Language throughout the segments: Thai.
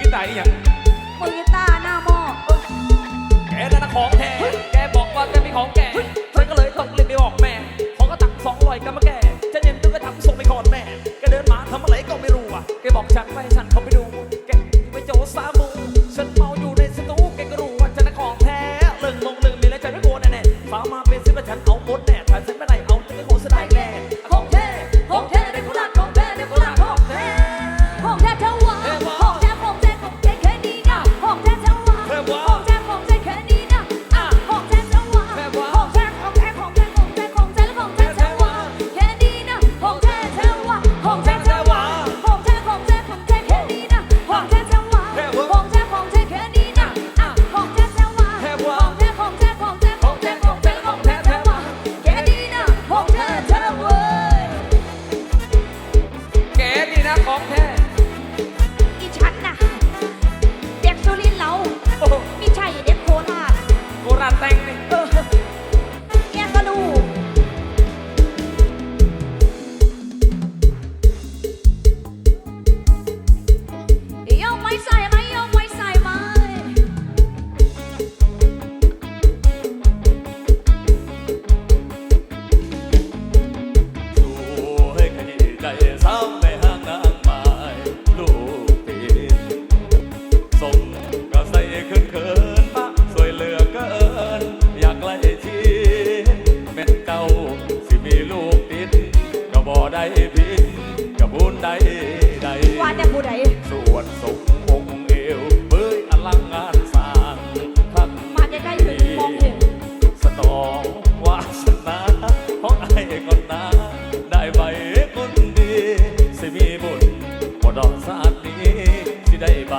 กีตาร์อีหยังมือกีตาร์หน้าหม้อแกนั่นนะของแท้แกบอกว่าแกมีของแกฉันก็เลยต้องรีบไปบอกแม่ของก็ตักสองลอยกันมาแกฉันเย็นก็ทำส่งไปก่อนแม่แกเดินมาทำอะไรก็ไม่รู้อะแกบอกฉันไปฉันเขาไปดู ได้ผิดกับบุญใดใดว่าแต่ผู้ใดส่วนสมองเอวเบยอลังงานสร้างทักมาใกล้ๆถึงมองเห็นสนองวาชนะาของไอ้คนนาได้ใบคนดีสิมีบุญบ่ดอกสาดนี้ที่ได้ใบ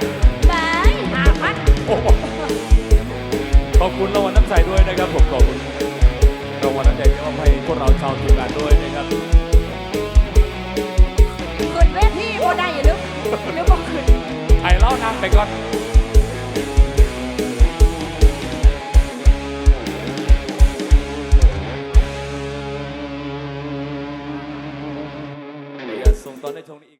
Bye.